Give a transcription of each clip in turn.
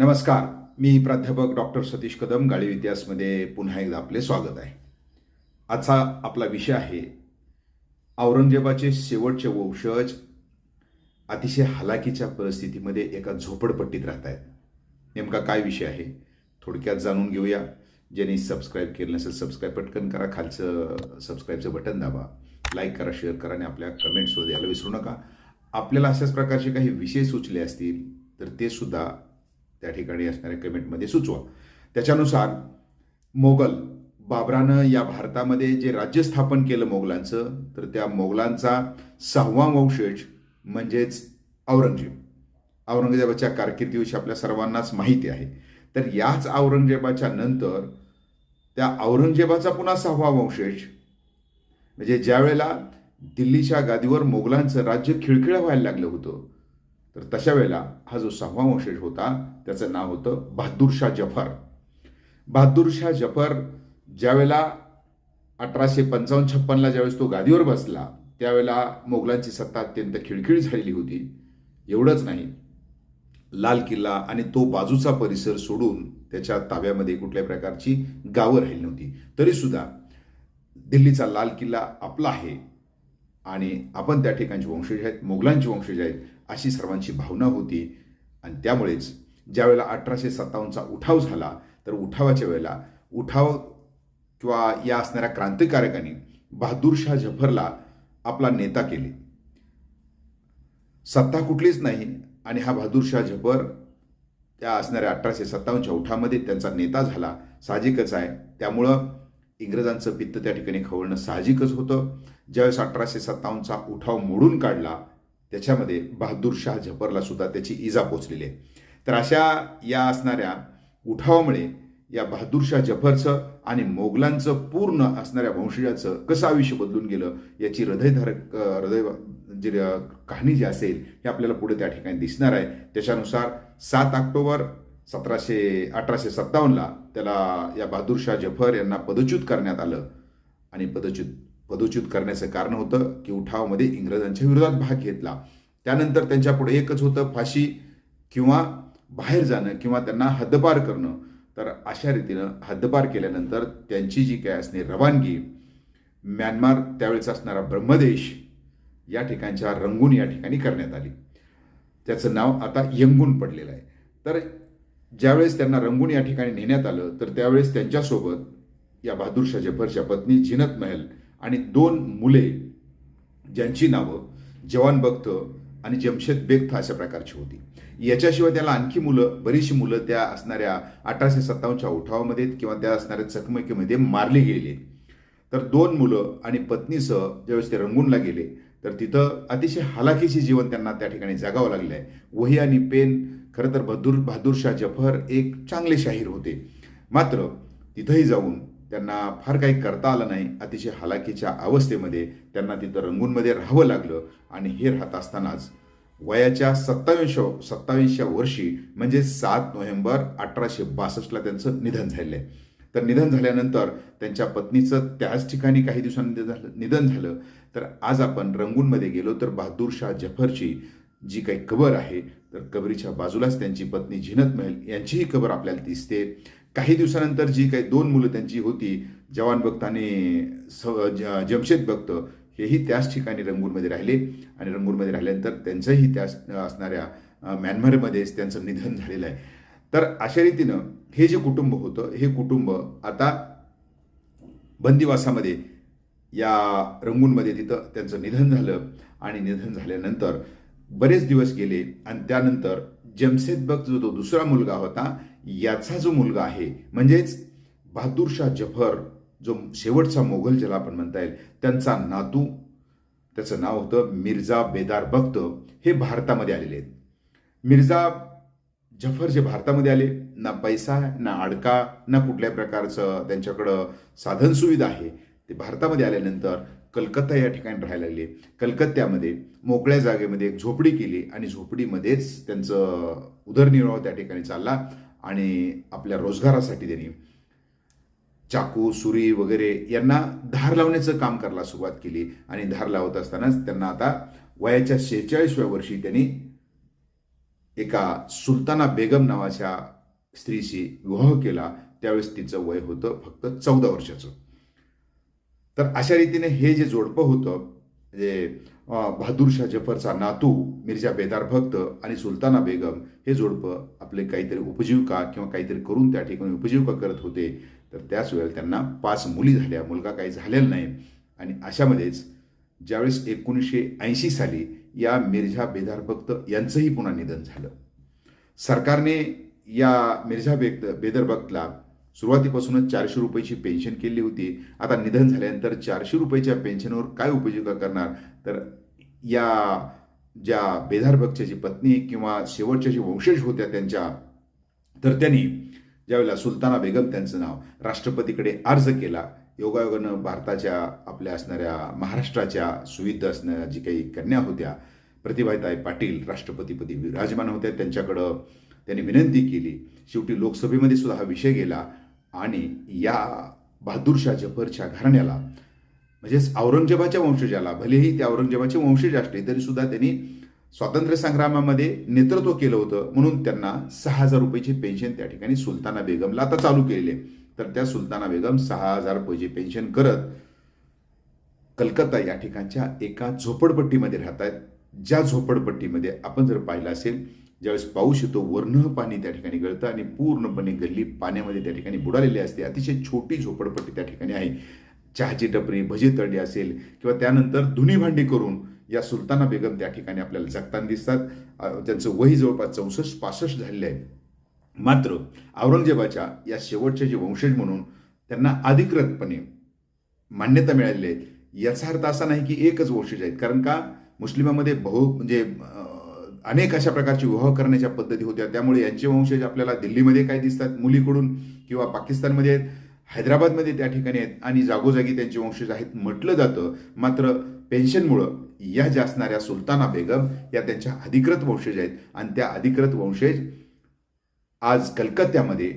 नमस्कार. मी प्राध्यापक डॉक्टर सतीश कदम गाळी इतिहासमध्ये पुन्हा एकदा आपले स्वागत आहे. आजचा आपला विषय आहे औरंगजेबाचे शेवटचे वंशज अतिशय हलाखीच्या परिस्थितीमध्ये एका झोपडपट्टीत राहत आहेत. नेमका काय विषय आहे? थोडक्यात जाणून घेऊया. ज्यांनी सबस्क्राईब केलं नसेल सबस्क्राईब पटकन करा. खालचं सबस्क्राईबचं बटन दाबा. लाईक करा शेअर करा आणि आपल्या कमेंट्सवर द्यायला विसरू नका. आपल्याला अशाच प्रकारचे काही विषय सुचले असतील तर ते सुद्धा त्या ठिकाणी असणाऱ्या कमेंटमध्ये सुचवा. त्याच्यानुसार मोगल बाबरानं या भारतामध्ये जे राज्य स्थापन केलं मोगलांचं तर त्या मोगलांचा सहावा वंशज म्हणजेच औरंगजेब. औरंगजेबाच्या कारकिर्दीविषयी आपल्या सर्वांनाच माहिती आहे. तर याच औरंगजेबाच्या नंतर त्या औरंगजेबाचा पुन्हा सहावा वंशज म्हणजे ज्या वेळेला दिल्लीच्या गादीवर मोगलांचं राज्य खिळखिळं व्हायला लागलं होतं तर तशा वेळेला हा जो सहावा वंशज होता त्याचं नाव होतं बहादूरशाह जफर. बहादूरशाह जफर ज्यावेळेला अठराशे पंचावन्न छप्पनला ज्यावेळेस तो गादीवर बसला त्यावेळेला मोगलांची सत्ता अत्यंत खिळखिळी झालेली होती. एवढंच नाही लाल किल्ला आणि तो बाजूचा परिसर सोडून त्याच्या ताब्यामध्ये कुठल्याही प्रकारची गावं राहिली नव्हती. तरीसुद्धा दिल्लीचा लाल किल्ला आपला आहे आणि आपण त्या ठिकाणचे वंशज आहेत मोगलांचे वंशज आहेत. अशी सर्वांची भावना होती. आणि त्यामुळेच ज्यावेळेला अठराशे सत्तावन्नचा उठाव झाला तर उठावाच्या वेळेला उठाव किंवा या असणाऱ्या क्रांतिकारकांनी बहादूरशाह जफरला आपला नेता केले. सत्ता कुठलीच नाही आणि हा बहादूरशाह जफर त्या असणाऱ्या अठराशे सत्तावन्नच्या उठामध्ये त्यांचा नेता झाला साहजिकच आहे. त्यामुळं इंग्रजांचं पित्त त्या ठिकाणी खवळणं साहजिकच होतं. ज्यावेळेस अठराशे सत्तावन्नचा उठाव मोडून काढला त्याच्यामध्ये बहादूर शाह झफरला सुद्धा त्याची इजा पोचलेली आहे. तर अशा या असणाऱ्या उठावामुळे या बहादूर शाह जफरचं आणि मोगलांचं पूर्ण असणाऱ्या वंशजाचं कसं आयुष्य बदलून गेलं याची हृदयधारक हृदय जे कहाणी जी असेल हे आपल्याला पुढे त्या ठिकाणी दिसणार आहे. त्याच्यानुसार सात ऑक्टोबर सतराशे अठराशे सत्तावन्नला त्याला या बहादूर शाह जफर यांना पदच्युत करण्यात आलं. आणि पदच्युत पदोच्युत करण्याचं कारण होतं की उठावामध्ये इंग्रजांच्या विरोधात भाग घेतला. त्यानंतर त्यांच्या पुढे एकच होतं फाशी किंवा बाहेर जाणं किंवा त्यांना हद्दपार करणं. तर अशा रीतीनं हद्दपार केल्यानंतर त्यांची जी काय असणे रवानगी म्यानमार त्यावेळेचा असणारा ब्रह्मदेश या ठिकाणच्या रंगून या ठिकाणी करण्यात आली. त्याचं नाव आता यंगून पडलेलं आहे. तर ज्यावेळेस त्यांना रंगून या ठिकाणी नेण्यात आलं तर त्यावेळेस त्यांच्यासोबत या बहादूरशाह जफरच्या पत्नी जिनत महल आणि दोन मुले ज्यांची नावं जवान बख्त आणि जमशेद बेख्त अशा प्रकारची होती. याच्याशिवाय त्याला आणखी मुलं बरीचशी मुलं त्या असणाऱ्या अठराशे सत्तावन्नच्या उठावामध्ये किंवा त्या असणाऱ्या चकमकीमध्ये मारली गेली. तर दोन मुलं आणि पत्नीसह ज्यावेळेस ते रंगूनला गेले तर तिथं अतिशय हलाखीचे जीवन त्यांना त्या ठिकाणी जगावं लागलं आहे. वही आणि पेन खरं तर बहादूर बहादूरशाह जफर एक चांगले शाहीर होते. मात्र तिथंही जाऊन त्यांना फार काही करता आलं नाही. अतिशय हालाकीच्या अवस्थेमध्ये त्यांना तिथं रंगूनमध्ये राहावं लागलं आणि हे राहत असतानाच वयाच्या सत्तावीसशा सत्तावीसच्या वर्षी म्हणजे सात नोव्हेंबर अठराशे बासष्टला त्यांचं निधन झालेलं आहे. तर निधन झाल्यानंतर त्यांच्या पत्नीचं त्याच ठिकाणी काही दिवसांनी निधन झालं निधन झालं. तर आज आपण रंगूनमध्ये गेलो तर बहादूर शाह जफरची जी काही कबर आहे तर कबरीच्या बाजूलाच त्यांची पत्नी झिनत महल यांचीही कबर आपल्याला दिसते. काही दिवसानंतर जी काही दोन मुलं त्यांची होती जवान भक्त आणि स- ज- जमशेद भक्त हेही त्याच ठिकाणी रंगूनमध्ये राहिले. आणि रंगूनमध्ये राहिल्यानंतर त्यांचंही त्याच असणाऱ्या म्यानमारमध्येच त्यांचं निधन झालेलं आहे. तर अशा रीतीनं हे जे कुटुंब होतं हे कुटुंब आता बंदिवासामध्ये या रंगूनमध्ये तिथं त्यांचं निधन झालं. आणि निधन झाल्यानंतर बरेच दिवस गेले आणि त्यानंतर जमशेद बख्त जो तो दुसरा मुलगा होता याचा जो मुलगा आहे म्हणजेच बहादूरशाह जफर जो शेवटचा मोगल ज्याला आपण म्हणता येईल त्यांचा नातू त्याचं नाव होतं मिर्झा बेदार बक्त हे भारतामध्ये आलेले आहेत. मिर्झा जफर जे भारतामध्ये आले ना पैसा ना अडका ना कुठल्या प्रकारचं त्यांच्याकडं साधन सुविधा आहे ते भारतामध्ये आल्यानंतर कलकत्ता या ठिकाणी राहायला लागले. कलकत्त्यामध्ये मोकळ्या जागेमध्ये एक झोपडी केली आणि झोपडीमध्येच त्यांचं उदरनिर्वाह त्या ठिकाणी चालला. आणि आपल्या रोजगारासाठी त्यांनी चाकू सुरी वगैरे यांना धार लावण्याचं काम करायला सुरुवात केली आणि धार लावत असतानाच त्यांना आता वयाच्या शेहेचाळीसव्या वर्षी त्यांनी एका सुलताना बेगम नावाच्या स्त्रीशी विवाह केला. त्यावेळेस तिचं वय होतं फक्त चौदा वर्षाचं. तर अशा रीतीने हे जे जोडपं होतं जे बहादूरशाह जफरचा नातू मिर्झा बेदार भक्त आणि सुलताना बेगम हे जोडपं आपले काहीतरी उपजीविका किंवा काहीतरी करून त्या ठिकाणी उपजीविका करत होते. तर त्याच वेळेला त्यांना पाच मुली झाल्या. मुलगा काही झालेला नाही. आणि अशामध्येच ज्यावेळेस एकोणीसशे ऐंशी साली या मिर्झा बेदार भक्त यांचंही पुन्हा निधन झालं. सरकारने या मिर्झा बेद बेदर भक्तला सुरुवातीपासूनच चारशे रुपयाची पेन्शन केली होती. आता निधन झाल्यानंतर चारशे रुपयाच्या पेन्शनवर काय उपजीविका करणार? तर या ज्या बेधारभक्तच्या जी पत्नी किंवा शेवटच्या जी वंशज होत्या त्यांच्या तर त्यांनी ज्यावेळेला सुलताना बेगम त्यांचं नाव राष्ट्रपतीकडे अर्ज केला योगायोगानं भारताच्या आपल्या असणाऱ्या महाराष्ट्राच्या सुविध असणाऱ्या जी काही कन्या होत्या प्रतिभाताई पाटील राष्ट्रपतीपदी विराजमान होत्या. त्यांच्याकडं त्यांनी विनंती केली. शेवटी लोकसभेमध्ये सुद्धा हा विषय गेला. आणि या बहादूरशाह जफरच्या घराण्याला म्हणजेच औरंगजेबाच्या वंशजाला भलेही त्या औरंगजेबाचे वंशज असले तरी सुद्धा त्यांनी स्वातंत्र्य संग्रामामध्ये नेतृत्व केलं होतं. म्हणून त्यांना सहा हजार रुपयाची पेन्शन त्या ठिकाणी सुलताना बेगमला आता चालू केलेली आहे. तर त्या सुलताना बेगम सहा हजार रुपयाची पेन्शन करत कलकत्ता या ठिकाणच्या एका झोपडपट्टीमध्ये राहत आहेत ज्या झोपडपट्टीमध्ये आपण जर पाहिलं असेल ज्यावेळेस पाऊस येतो वर्ण पाणी त्या ठिकाणी गळतं आणि पूर्णपणे गल्ली पाण्यामध्ये त्या ठिकाणी बुडालेली असते. अतिशय छोटी झोपडपट्टी त्या ठिकाणी आहे. चहाची टपरी भजी तळली असेल किंवा त्यानंतर धुनी भांडी करून या सुलताना बेगम त्या ठिकाणी आपल्याला जगताना दिसतात. त्यांचं वही जवळपास चौसष्ट पासष्ट झालेलं आहे. मात्र औरंगजेबाच्या या शेवटचे जे वंशज म्हणून त्यांना अधिकृतपणे मान्यता मिळालेली आहे. याचा अर्थ असा नाही की एकच वंशज आहेत. कारण का? मुस्लिमामध्ये बहु म्हणजे अनेक अशा प्रकारची विवाह करण्याच्या पद्धती होत्या. त्यामुळे यांचे वंशज आपल्याला दिल्लीमध्ये काय दिसतात मुलीकडून किंवा पाकिस्तानमध्ये आहेत हैदराबादमध्ये त्या ठिकाणी आहेत आणि जागोजागी त्यांचे वंशज आहेत म्हटलं जातं. मात्र पेन्शनमुळं या ज्या असणाऱ्या सुलताना बेगम या त्यांच्या अधिकृत वंशज आहेत. आणि त्या अधिकृत वंशज आज कलकत्त्यामध्ये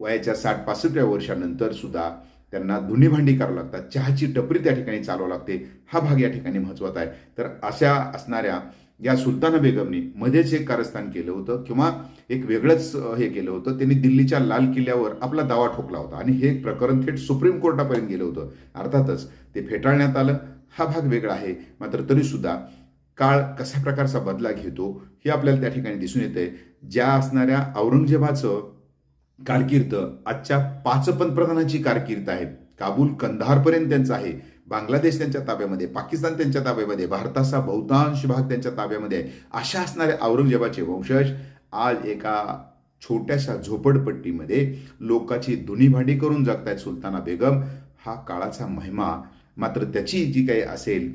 वयाच्या साठ पासष्टव्या वर्षानंतर सुद्धा त्यांना धुनी भांडी करावं लागतात. चहाची टपरी त्या ठिकाणी चालवावं लागते. हा भाग या ठिकाणी महत्त्वाचा आहे. तर अशा असणाऱ्या या सुलताना बेगमने मध्येच एक कारस्थान केलं होतं किंवा एक वेगळंच हे केलं होतं. त्यांनी दिल्लीच्या लाल किल्ल्यावर आपला दावा ठोकला होता आणि हे प्रकरण थेट सुप्रीम कोर्टापर्यंत गेलं होतं. अर्थातच ते फेटाळण्यात आलं. हा भाग वेगळा आहे. मात्र तरीसुद्धा काळ कशा प्रकारचा बदला घेतो हे आपल्याला त्या ठिकाणी दिसून येते ज्या असणाऱ्या औरंगजेबाचं कारकीर्द आजच्या पाच पंतप्रधानाची कारकीर्द आहे. काबूल कंधारपर्यंत त्यांचं आहे. बांगलादेश त्यांच्या ताब्यामध्ये पाकिस्तान त्यांच्या ताब्यामध्ये भारताचा बहुतांश भाग त्यांच्या ताब्यामध्ये आहे. अशा असणाऱ्या औरंगजेबाचे वंशज आज एका छोट्याशा झोपडपट्टीमध्ये लोकाची धुनी भांडी करून जगतायत सुलताना बेगम. हा काळाचा महिमा मात्र त्याची जी काही असेल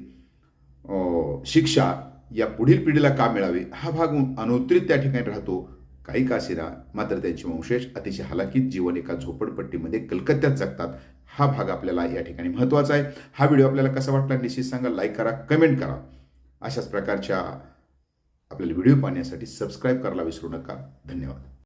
शिक्षा या पुढील पिढीला का मिळावी हा भाग अनुत्तरित त्या ठिकाणी राहतो. काही कासिरा मात्र त्यांचे वंशज अतिशय हलाखीत जीवन एका झोपडपट्टीमध्ये कलकत्त्यात जगतात. हा भाग आपल्याला या ठिकाणी महत्त्वाचा आहे. हा व्हिडिओ आपल्याला कसा वाटला निश्चित सांगा लाईक करा कमेंट करा. अशाच प्रकारच्या आपल्याला व्हिडिओ पाहण्यासाठी सबस्क्राईब करायला विसरू नका. धन्यवाद.